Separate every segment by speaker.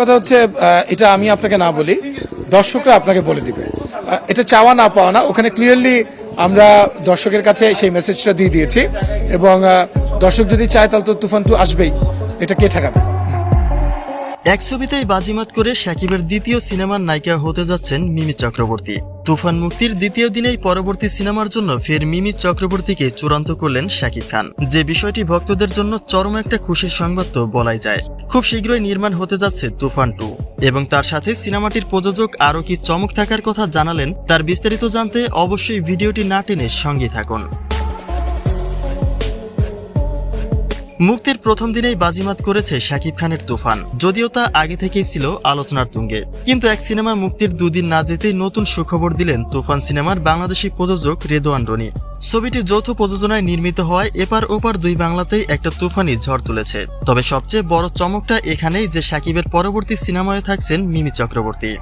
Speaker 1: কথা হচ্ছে এটা আমি আপনাকে না বলি, দর্শকরা আপনাকে বলে দিবে। এটা চাওয়া না পাওয়া না, ওখানে ক্লিয়ারলি আমরা দর্শকের কাছে সেই মেসেজটা দিয়ে দিয়েছি এবং দর্শক যদি চায় তাহলে তো তুফান টু আসবেই, এটা কে ঠেকাবে?
Speaker 2: এক ছবিতেই বাজিমাত করে সাকিবের দ্বিতীয় সিনেমার নায়িকা হতে যাচ্ছেন মিমি চক্রবর্তী। তুফান মুক্তির দ্বিতীয় দিনেই পরবর্তী সিনেমার জন্য ফের মিমি চক্রবর্তীকে চূড়ান্ত করলেন শাকিব খান। যে বিষয়টি ভক্তদের জন্য চরম একটা খুশির সংবাদ তো বলাই যায়। খুব শীঘ্রই নির্মাণ হতে যাচ্ছে তুফান টু। এবং তার সাথে সিনেমাটির প্রযোজক আরও কি চমক থাকার কথা জানালেন, তার বিস্তারিত জানতে অবশ্যই ভিডিওটি না টেনে সঙ্গে থাকুন। মুক্তির প্রথম দিনেই বাজিমাত করেছে শাকিব খানের তুফান। যদিও তা আগে থেকেই ছিল আলোচনার তুঙ্গে। কিন্তু এক সিনেমা মুক্তির দুদিন না যেতেই নতুন সুখবর দিলেন তুফান সিনেমার বাংলাদেশি প্রযোজক রেদোয়ান রনি। ছবিটি যৌথ প্রযোজনায় নির্মিত হওয়ায় এপার ওপার দুই বাংলাতেই একটা তুফানি ঝড় তুলেছে। তবে সবচেয়ে বড় চমকটা এখানেই যে সাকিবের পরবর্তী সিনেমায় থাকছেন মিমি চক্রবর্তী।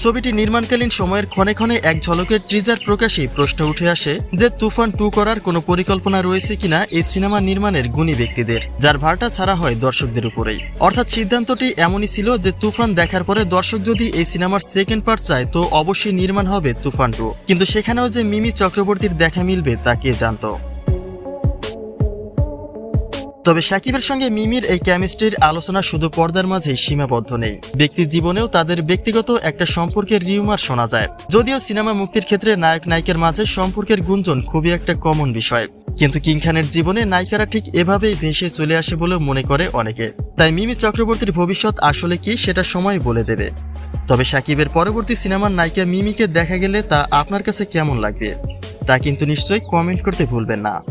Speaker 2: ছবিটি নির্মাণকালীন সময়ের ক্ষণে ক্ষণে এক ঝলকের ট্রিজার প্রকাশেই প্রশ্ন উঠে আসে যে তুফান টু করার কোনো পরিকল্পনা রয়েছে কিনা এই সিনেমা নির্মাণের গুণী ব্যক্তিদের, যার ভারটা ছাড়া হয় দর্শকদের উপরেই। অর্থাৎ সিদ্ধান্তটি এমনই ছিল যে তুফান দেখার পরে দর্শক যদি এই সিনেমার সেকেন্ড পার্ট চায়, তো অবশ্যই নির্মাণ হবে তুফান টু কিন্তু সেখানেও যে মিমি চক্রবর্তীর দেখা মিলবে তা কে জানতো? তবে সাকিবের সঙ্গে মিমির এই কেমিস্ট্রির আলোচনা শুধু পর্দার মাঝেই সীমাবদ্ধ নেই। ব্যক্তি জীবনেও তাদের ব্যক্তিগত একটা সম্পর্কের রিউমার শোনা যায়। যদিও সিনেমা মুক্তির ক্ষেত্রে নায়ক নায়িকার মাঝে সম্পর্কের গুঞ্জন খুবই একটা কমন বিষয়। কিন্তু কিং খানের জীবনে নায়িকারা ঠিক এভাবেই ভেসে চলে আসে বলে মনে করে অনেকে। তাই মিমি চক্রবর্তীর ভবিষ্যৎ আসলে কি সেটা সময় বলে দেবে। তবে সাকিবের পরবর্তী সিনেমার নায়িকা মিমিকে দেখা গেলে তা আপনার কাছে কেমন লাগবে? তা কিন্তু নিশ্চয়ই কমেন্ট করতে ভুলবেন না।